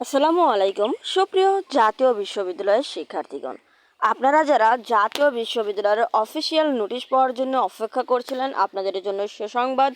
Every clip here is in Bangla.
আসসালামু আলাইকুম, সুপ্রিয় জাতীয় বিশ্ববিদ্যালয়ের শিক্ষার্থীগণ। আপনারা যারা জাতীয় বিশ্ববিদ্যালয়ের অফিসিয়াল নোটিশ পাওয়ার জন্য অপেক্ষা করছিলেন, আপনাদের জন্য সুসংবাদ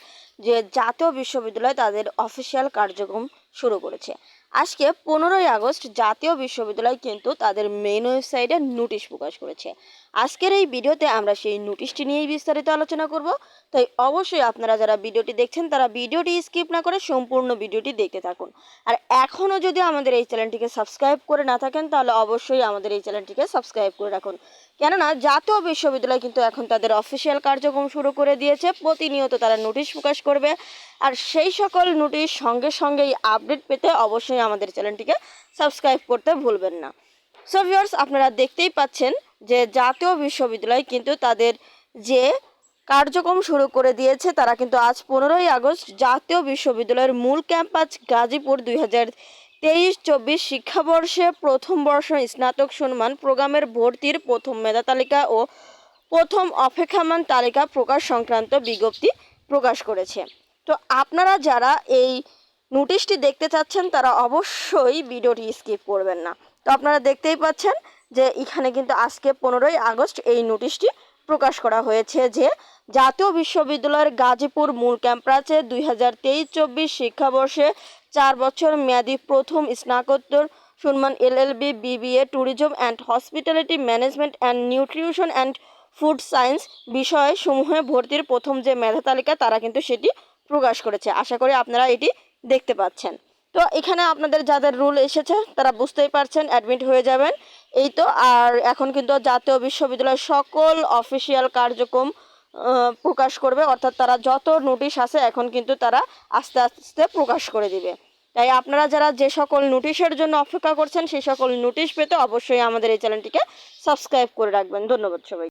যে জাতীয় বিশ্ববিদ্যালয় তাদের অফিসিয়াল কার্যক্রম শুরু করেছে। আজকে পনেরোই আগস্ট জাতীয় বিশ্ববিদ্যালয় কিন্তু তাদের মেইন ওয়েবসাইটে নোটিশ প্রকাশ করেছে। আজকের এই ভিডিওতে আমরা সেই নোটিশটি নিয়েই বিস্তারিত আলোচনা করব। তাই অবশ্যই আপনারা যারা ভিডিওটি দেখছেন, তারা ভিডিওটি স্কিপ না করে সম্পূর্ণ ভিডিওটি দেখতে থাকুন। আর এখনও যদি আমাদের এই চ্যানেলটিকে সাবস্ক্রাইব করে না থাকেন, তাহলে অবশ্যই আমাদের এই চ্যানেলটিকে সাবস্ক্রাইব করে রাখুন। কেননা জাতীয় বিশ্ববিদ্যালয় কিন্তু এখন তাদের অফিসিয়াল কার্যক্রম শুরু করে দিয়েছে। প্রতিনিয়ত তারা নোটিশ প্রকাশ করবে। আর সেই সকল নোটিশ সঙ্গে সঙ্গেই আপডেট পেতে অবশ্যই আমাদের চ্যানেলটিকে সাবস্ক্রাইব করতে ভুলবেন না। সো ভিউয়ার্স আপনারা দেখতেই পাচ্ছেন যে জাতীয় বিশ্ববিদ্যালয় কিন্তু তাদের যে কার্যক্রম শুরু করে দিয়েছে, তারা কিন্তু আজ পনেরোই আগস্ট জাতীয় বিশ্ববিদ্যালয়ের মূল ক্যাম্পাস গাজীপুর দুই হাজার তেইশ চব্বিশ শিক্ষাবর্ষে প্রথম বর্ষ স্নাতক সম্মান প্রোগ্রামের ভর্তির প্রথম মেধা তালিকা ও প্রথম অপেক্ষামান তালিকা প্রকাশ সংক্রান্ত বিজ্ঞপ্তি প্রকাশ করেছে। তো আপনারা যারা এই নোটিশটি দেখতে চাচ্ছেন, তারা অবশ্যই ভিডিওটি স্কিপ করবেন না। তো আপনারা দেখতেই পাচ্ছেন যে এখানে কিন্তু আজকে পনেরোই আগস্ট এই নোটিশটি প্রকাশ করা হয়েছে যে জাতীয় বিশ্ববিদ্যালয়ের গাজীপুর মূল ক্যাম্পাসে দুই হাজার তেইশ চব্বিশ শিক্ষাবর্ষে চার বছর মেয়াদী প্রথম স্নাতকোত্তর সম্মান LLB, BBA, tourism and hospitality management and nutrition and food science বিষয় সমূহে ভর্তির প্রথম যে মেধা তালিকা, তারা কিন্তু সেটি প্রকাশ করেছে। আশা করি আপনারা এটি দেখতে পাচ্ছেন। তো এখানে আপনাদের যাদের রুল এসেছে, তারা বুঝতেই পারছেন, অ্যাডমিট হয়ে যাবেন। এই তো, আর এখন কিন্তু জাতীয় বিশ্ববিদ্যালয়ের সকল অফিসিয়াল কার্যক্রম প্রকাশ করবে। অর্থাৎ তারা যত নোটিশ আছে, এখন কিন্তু তারা আস্তে আস্তে প্রকাশ করে দিবে। তাই আপনারা যারা যে সকল নোটিশের জন্য অপেক্ষা করছেন, সেই সকল নোটিশ পেতে অবশ্যই আমাদের এই চ্যানেলটিকে সাবস্ক্রাইব করে রাখবেন। ধন্যবাদ সবাই